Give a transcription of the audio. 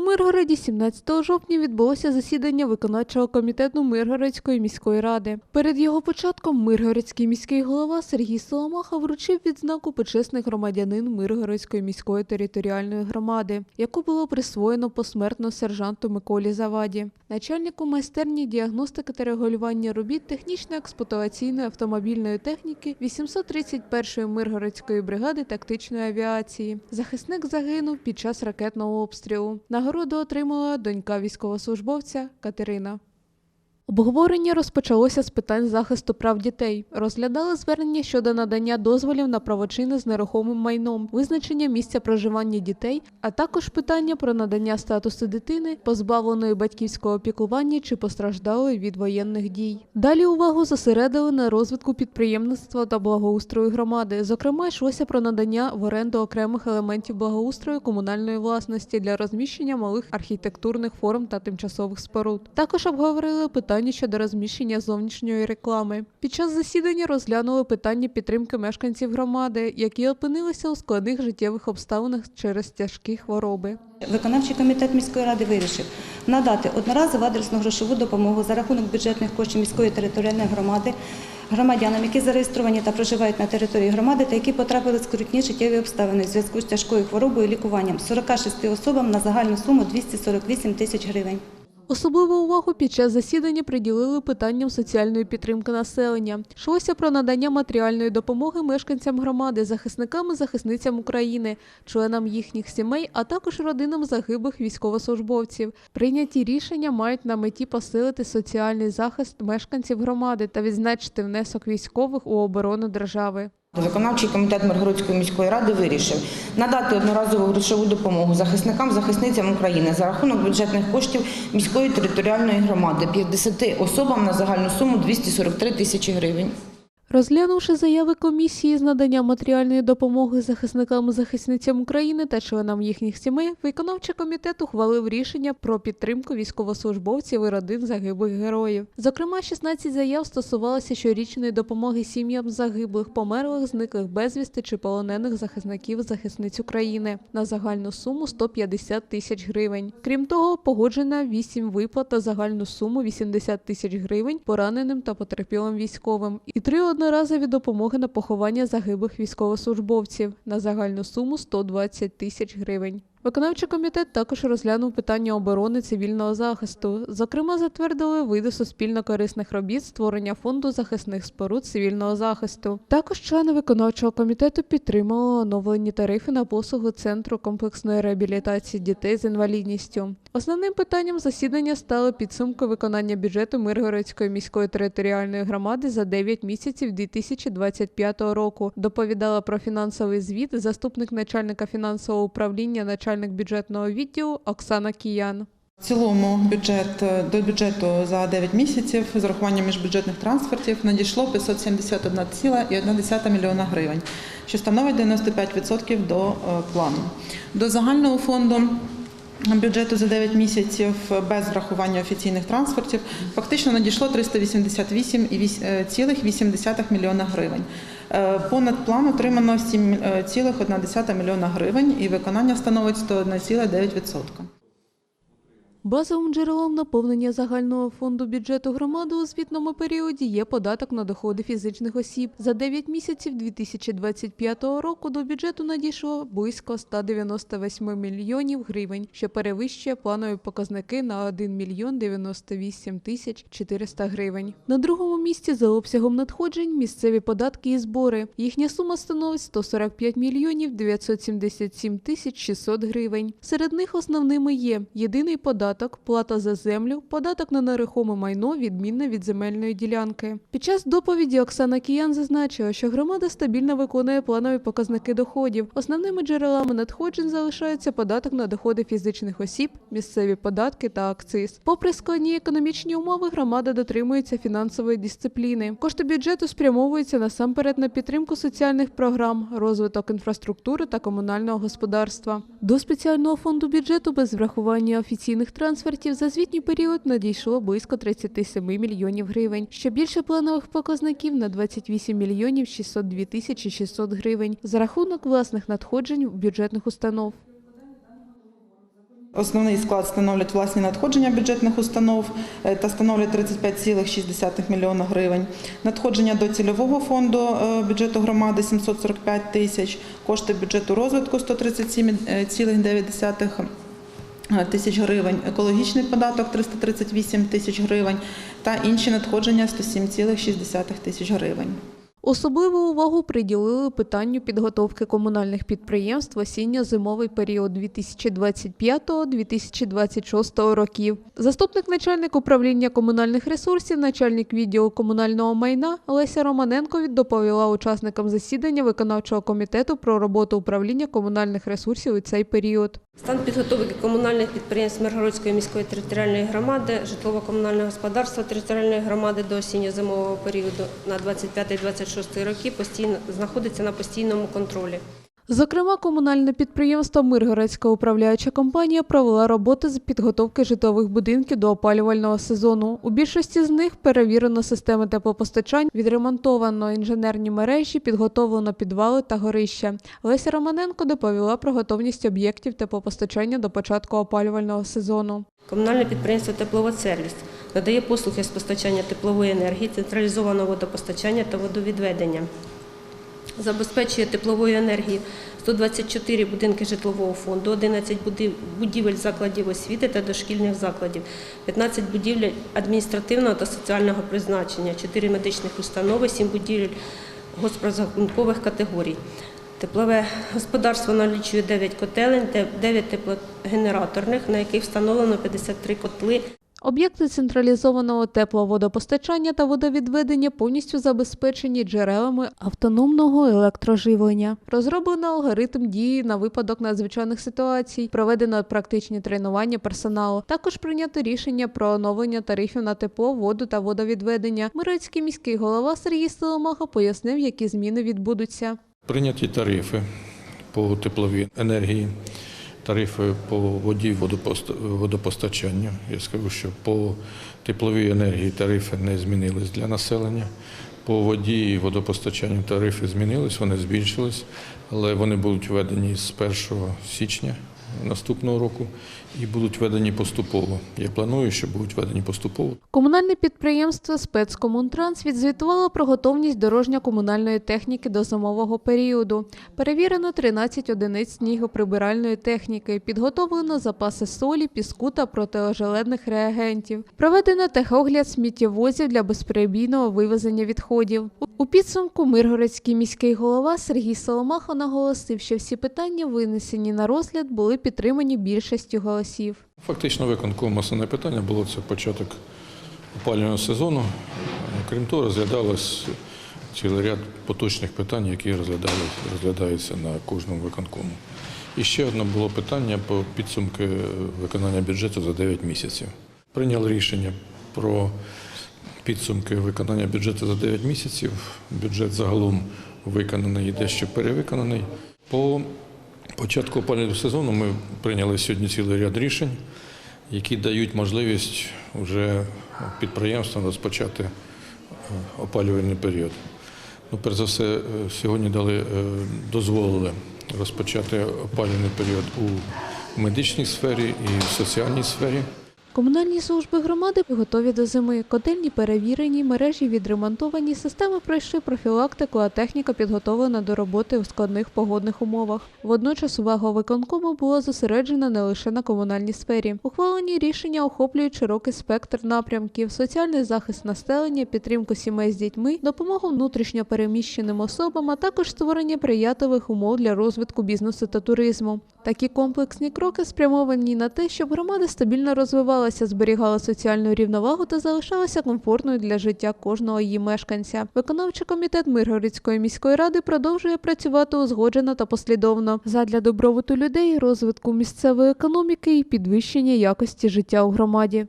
У Миргороді 17 жовтня відбулося засідання виконавчого комітету Миргородської міської ради. Перед його початком Миргородський міський голова Сергій Соломаха вручив відзнаку почесний громадянин Миргородської міської територіальної громади, яку було присвоєно посмертно сержанту Миколі Заваді, начальнику майстерні діагностики та регулювання робіт технічно-експлуатаційної автомобільної техніки 831-ї Миргородської бригади тактичної авіації. Захисник загинув під час ракетного обстрілу. Нагороду отримала донька військовослужбовця Катерина. Обговорення розпочалося з питань захисту прав дітей. Розглядали звернення щодо надання дозволів на правочини з нерухомим майном, визначення місця проживання дітей, а також питання про надання статусу дитини, позбавленої батьківського опікування чи постраждалої від воєнних дій. Далі увагу зосередили на розвитку підприємництва та благоустрою громади. Зокрема, йшлося про надання в оренду окремих елементів благоустрою комунальної власності для розміщення малих архітектурних форм та тимчасових споруд. Також обговорили питання щодо розміщення зовнішньої реклами. Під час засідання розглянули питання підтримки мешканців громади, які опинилися у складних життєвих обставинах через тяжкі хвороби. Виконавчий комітет міської ради вирішив надати одноразову адресну грошову допомогу за рахунок бюджетних коштів міської територіальної громади громадянам, які зареєстровані та проживають на території громади та які потрапили в скрутні життєві обставини в зв'язку з тяжкою хворобою і лікуванням 46 особам на загальну суму 248 тисяч гривень. Особливу увагу під час засідання приділили питанням соціальної підтримки населення. Йшлося про надання матеріальної допомоги мешканцям громади, захисникам і захисницям України, членам їхніх сімей, а також родинам загиблих військовослужбовців. Прийняті рішення мають на меті посилити соціальний захист мешканців громади та відзначити внесок військових у оборону держави. Виконавчий комітет Миргородської міської ради вирішив надати одноразову грошову допомогу захисникам захисницям України за рахунок бюджетних коштів міської територіальної громади 50 особам на загальну суму 243 тисячі гривень. Розглянувши заяви комісії з надання матеріальної допомоги захисникам і захисницям України та членам їхніх сімей, виконавчий комітет ухвалив рішення про підтримку військовослужбовців і родин загиблих героїв. Зокрема, 16 заяв стосувалися щорічної допомоги сім'ям загиблих, померлих, зниклих безвісти чи полонених захисників захисниць України на загальну суму 150 тисяч гривень. Крім того, погоджено 8 виплат на загальну суму 80 тисяч гривень пораненим та потерпілим військовим і три одноразові допомоги на поховання загиблих військовослужбовців на загальну суму 120 тисяч гривень. Виконавчий комітет також розглянув питання оборони цивільного захисту. Зокрема, затвердили види суспільно корисних робіт створення фонду захисних споруд цивільного захисту. Також члени виконавчого комітету підтримали оновлені тарифи на послуги центру комплексної реабілітації дітей з інвалідністю. Основним питанням засідання стали підсумки виконання бюджету Миргородської міської територіальної громади за 9 місяців 2025 року. Доповідала про фінансовий звіт заступник начальника фінансового управління, начальник бюджетного відділу Оксана Кіян. В цілому бюджет до бюджету за 9 місяців з урахуванням міжбюджетних трансфертів надійшло 571,1 мільйона гривень, що становить 95% до е, плану. До загального фонду бюджету за 9 місяців без врахування офіційних трансфертів фактично надійшло 388,8 мільйона гривень. Е, Понад план отримано 7,1 мільйона гривень і виконання становить 101,9%. Базовим джерелом наповнення загального фонду бюджету громади у звітному періоді є податок на доходи фізичних осіб. За 9 місяців 2025 року до бюджету надійшло близько 198 мільйонів гривень, що перевищує планові показники на 1 мільйон 98 тисяч 400 гривень. На другому місці за обсягом надходжень місцеві податки і збори. Їхня сума становить 145 мільйонів 977 тисяч 600 гривень. Серед них основними є єдиний податок податок, плата за землю, податок на нерухоме майно відмінне від земельної ділянки. Під час доповіді Оксана Киян зазначила, що громада стабільно виконує планові показники доходів. Основними джерелами надходжень залишаються податок на доходи фізичних осіб, місцеві податки та акциз. Попри складні економічні умови, громада дотримується фінансової дисципліни. Кошти бюджету спрямовуються насамперед на підтримку соціальних програм, розвиток інфраструктури та комунального господарства. До спеціального фонду бюджету без врахування офіційних трансфертів за звітній період надійшло близько 37 мільйонів гривень, що більше планових показників на 28 мільйонів 602 тисячі 600 гривень за рахунок власних надходжень бюджетних установ. Основний склад становлять власні надходження бюджетних установ е, та становлять 35,6 мільйона гривень. Надходження до цільового фонду е, бюджету громади 745 тисяч, кошти бюджету розвитку 137,9 тисяч гривень, екологічний податок 338 тисяч гривень та інші надходження 107,6 тисяч гривень. Особливу увагу приділили питанню підготовки комунальних підприємств осінньо-зимовий період 2025-2026 років. Заступник начальник управління комунальних ресурсів, начальник відділу комунального майна Леся Романенко доповіла учасникам засідання виконавчого комітету про роботу управління комунальних ресурсів у цей період. Стан підготовки комунальних підприємств Миргородської міської територіальної громади, житлово-комунального господарства територіальної громади до осінньо-зимового періоду на 25-26 роки постійно знаходиться на постійному контролі. Зокрема, комунальне підприємство Миргородська управляюча компанія провела роботи з підготовки житлових будинків до опалювального сезону. У більшості з них перевірено системи теплопостачань, відремонтовано інженерні мережі, підготовлено підвали та горища. Леся Романенко доповіла про готовність об'єктів теплопостачання до початку опалювального сезону. Комунальне підприємство Тепловодсервіс надає послуги з постачання теплової енергії, централізованого водопостачання та водовідведення. Забезпечує тепловою енергією 124 будинки житлового фонду, 11 будівель закладів освіти та дошкільних закладів, 15 будівель адміністративного та соціального призначення, 4 медичних установи, 7 будівель госпрозрахункових категорій. Теплове господарство налічує 9 котелень, 9 теплогенераторних, на яких встановлено 53 котли Об'єкти централізованого тепловодопостачання та водовідведення повністю забезпечені джерелами автономного електроживлення. Розроблено алгоритм дії на випадок надзвичайних ситуацій, проведено практичні тренування персоналу. Також прийнято рішення про оновлення тарифів на тепло, воду та водовідведення. Мирицький міський голова Сергій Соломаха пояснив, які зміни відбудуться. Прийняті тарифи по тепловій енергії, тарифи по воді водопост- водопостачанню. Я скажу, що по тепловій енергії тарифи не змінились для населення. По воді і водопостачанню тарифи змінились, вони збільшились, але вони будуть введені з 1 січня наступного року і будуть введені поступово. Я планую, що будуть введені поступово. Комунальне підприємство Спецкомунтранс відзвітувало про готовність дорожньо-комунальної техніки до зимового періоду. Перевірено 13 одиниць снігоприбиральної техніки, підготовлено запаси солі, піску та протиожеледних реагентів. Проведено техогляд сміттєвозів для безперебійного вивезення відходів. У- підсумку Миргородський міський голова Сергій Соломаха наголосив, що всі питання, винесені на розгляд, були підтримані більшістю голосів. Фактично виконком основне питання було це початок опалювального сезону. Крім того, розглядалось цілий ряд поточних питань, які розглядаються на кожному виконкому. І ще одне було питання по підсумки виконання бюджету за 9 місяців. Прийняли рішення про підсумки виконання бюджету за 9 місяців. Бюджет загалом виконаний і дещо перевиконаний. По початку опалювального сезону ми прийняли сьогодні цілий ряд рішень, які дають можливість вже підприємствам розпочати е, опалювальний період. Ну, перш за все, е, сьогодні дали, е, дозволили розпочати опалювальний період у медичній сфері і в соціальній сфері. Комунальні служби громади готові до зими. Котельні перевірені, мережі відремонтовані, системи пройшли профілактику, а техніка підготовлена до роботи у складних погодних умовах. Водночас увага виконкому була зосереджена не лише на комунальній сфері. Ухвалені рішення охоплюють широкий спектр напрямків: соціальний захист населення, підтримку сімей з дітьми, допомогу внутрішньо переміщеним особам, а також створення приятливих умов для розвитку бізнесу та туризму. Такі комплексні кроки спрямовані на те, щоб громада стабільно розвивалася, зберігала соціальну рівновагу та залишалася комфортною для життя кожного її мешканця. Виконавчий комітет Миргородської міської ради продовжує працювати узгоджено та послідовно задля добробуту людей, розвитку місцевої економіки і підвищення якості життя у громаді.